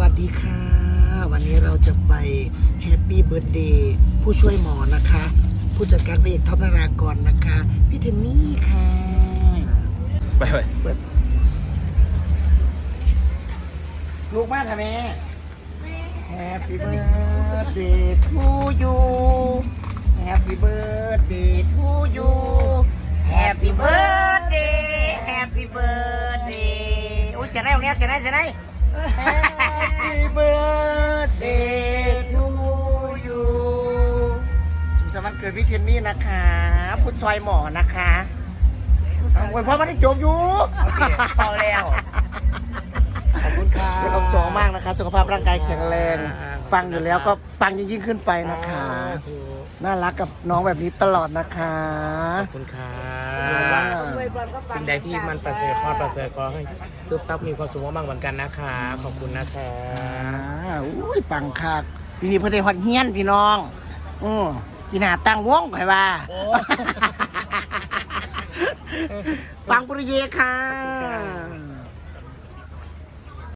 วัสดีค่ะ วันนี้เราจะไปแฮปปี้เบิร์ดเดย์ผู้ช่วยหมอนะคะ ผู้จัดการพระเอกท็อปนารากรนะคะ พี่เทนนี่ค่ะ ไปไปเปิดลูกมาทำไม Happy birthday to you Happy birthday to you Happy birthday Happy birthday โอ้ยเสียงไหนตรงเนี้ยเสียงไหนเสียงไหน วันเกิดพี่เคนนี่นะคะพุทธซอยหมอนะคะโอ้ยพ่อไมันได้จบอยู่พอแล้ว ขอบคุณค่ะมีความสองมากนะคะ สุขภาพร่างกายแข็งแรงปังอยู่แล้วก็ปังยิ่งๆขึ้นไปนะคะ น่ารักกับน้องแบบนี้ตลอดนะคะ ขอบคุณค่ะว้าวสิ่งใดที่มันประเสริฐพอประเสริฐขอให้ตุ๊บตับมีความสุขมากๆเหมือนกันนะคะ ขอบคุณนะคะอ่าอุ้ยปังคักปีนี้เพิ่นได้ฮอดเฮียนพี่น้อง อือ พี่หน้าตั้งวงข่อยว่าโอ้ปังปุริเยค่ะขอบคุณค่ะ